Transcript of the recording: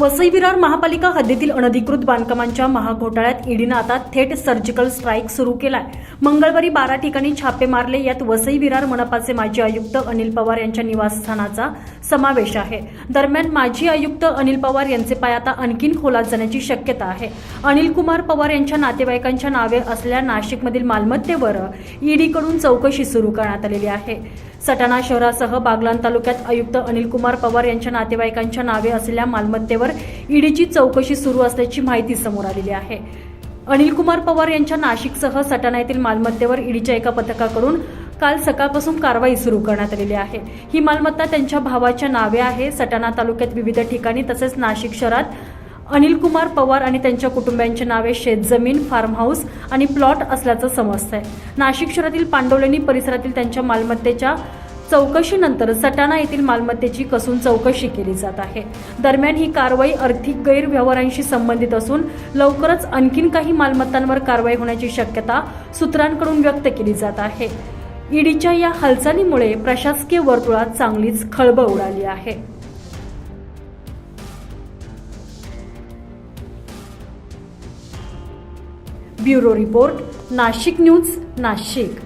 वसई विरार महापालिका हद्दीतील अनधिकृत बांधकामांच्या महाघोटाळ्यात ईडीनं आता थेट सर्जिकल स्ट्राईक सुरू केलाय. मंगळवारी बारा ठिकाणी छापे मारले यात वसई विरार मनपाचे माजी आयुक्त अनिल पवार यांच्या निवासस्थानाचा समावेश आहे. दरम्यान माजी आयुक्त अनिल पवार यांचे पाय आता आणखीन खोलात जाण्याची शक्यता आहे. अनिल कुमार पवार यांच्या नातेवाईकांच्या नावे असलेल्या नाशिकमधील मालमत्तेवर ईडीकडून चौकशी सुरू करण्यात आलेली आहे. सटाणा शहरासह बागलान तालुक्यात आयुक्त अनिल कुमार पवार यांच्या नातेवाईकांच्या नावे असलेल्या मालमत्तेवर ईडीची चौकशी सुरू असल्याची माहिती समोर आलेली आहे. अनिल कुमार पवार यांच्या नाशिकसह सटाणा येथील मालमत्तेवर ईडीच्या एका पथकाकडून काल सकाळपासून कारवाई सुरू करण्यात आलेली आहे. ही मालमत्ता त्यांच्या भावाच्या नावे आहे. सटाणा तालुक्यात विविध ठिकाणी तसेच नाशिक शहरात अनिल कुमार पवार आणि त्यांच्या कुटुंबियांची नावे शेतजमीन फार्म हाऊस आणि प्लॉट असल्याचं समजतंय. नाशिक शहरातील पांडवलेणी परिसरातील त्यांच्या मालमत्तेच्या चौकशीनंतर सटाणा येथील मालमत्तेची कसून चौकशी केली जात आहे. दरम्यान ही कारवाई आर्थिक गैरव्यवहारांशी संबंधित असून लवकरच आणखीन काही मालमत्तांवर कारवाई होण्याची शक्यता सूत्रांकडून व्यक्त केली जात आहे. ईडीच्या या हालचालीमुळे प्रशासकीय वर्तुळात चांगलीच खळबळ उडाली आहे. Bureau report Nashik news Nashik.